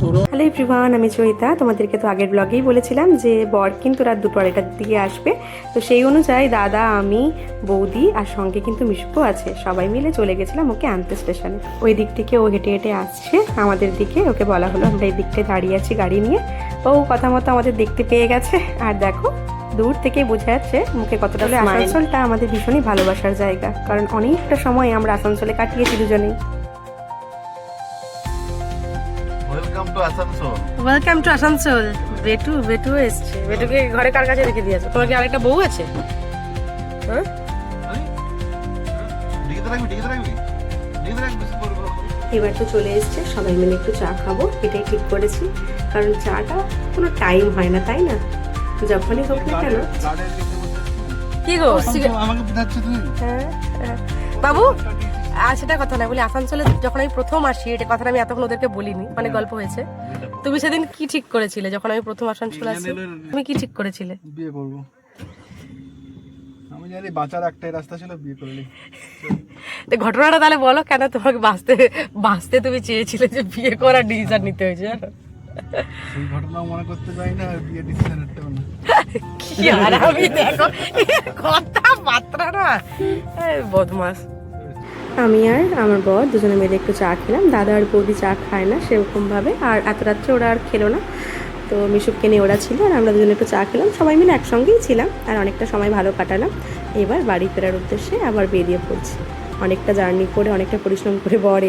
Hello everyone আমি চৈতা। তোমাদেরকে তো আগের ব্লগেই বলেছিলাম যে বর কিন্তু রাত দুটো আড়াইটার দিকে আসবে। তো সেই অনুযায়ী দাদা আমি বৌদি আর সঙ্গে কিন্তু মিশুকও আছে। সবাই মিলে চলে গেছিলাম ওকে আনতে স্টেশনে ওই দিক থেকে ও হেঁটে হেঁটে আসছে আমাদের দিকে। ওকে বলা হলো আমরা এই দিকটায় দাঁড়িয়ে আছি গাড়ি নিয়ে। ও কথা মতো আমাদের দেখতে পেয়ে গেছে। আর দেখো দূর থেকে বোঝা যাচ্ছে মুখে কতটা আসানসোলটা আমাদের ভীষণই ভালোবাসার জায়গা। কারণ অনেকটা সময় আমরা আসানসোলে কাটিয়েছি দুজনেই। Welcome to Asansol welcome to Asansol বেটু বেটু এসছে। বেটুকে ঘরে কার কাছে রেখে দিয়েছ? তোমার কি আরেকটা বউ আছে? হ্যাঁ? করে। এবার তো চলে এসছে সবাই মিলে একটু চা খাব। এটাই ঠিক করেছি কারণ চাটা কোনো টাইম হয় না তাই না? যখনই হোক না কেন। কি গো? আমাকে হ্যাঁ, হ্যাঁ। বাবু? আর সেটা কথা না বলি আসানসোলে যখন আমি প্রথম আসি এটা কথাটা আমি এতক্ষণ ওদেরকে বলিনি মানে গল্প হয়েছে। তুমি সেদিন কি ঠিক করেছিলে যখন আমি প্রথম আসানসোল আসি? তুমি কি ঠিক করেছিলে? বিয়ে করব। আমি জানি বাঁচার একটাই রাস্তা ছিল বিয়ে করলি তো ঘটনাটা তাহলে বলো কেন তোমাকে বাঁচতে বাঁচতে তুমি চেয়েছিলে যে বিয়ে করার ডিসিশন নিতে হয়েছে জানো? সেই ঘটনা মনে করতে চাই না আর বিয়ে ডিসিশন নিতেও না। কি আর আমি দেখো কথা মাত্রা না বদমাস। আমি আর আমার বর দুজনে মিলে একটু চা খেলাম। দাদা আর বৌদি চা খায় না সেরকমভাবে, আর এত রাত্রে ওরা আর খেলো না। তো মিশুককে নিয়ে ওরা ছিল আর আমরা দুজনে একটু চা খেলাম। সবাই মিলে একসঙ্গেই ছিলাম আর অনেকটা সময় ভালো কাটালাম। এবার বাড়ি ফেরার উদ্দেশ্যে আবার বেরিয়ে পড়ছি। অনেকটা জার্নি করে, অনেকটা পরিশ্রম করে বর এলো।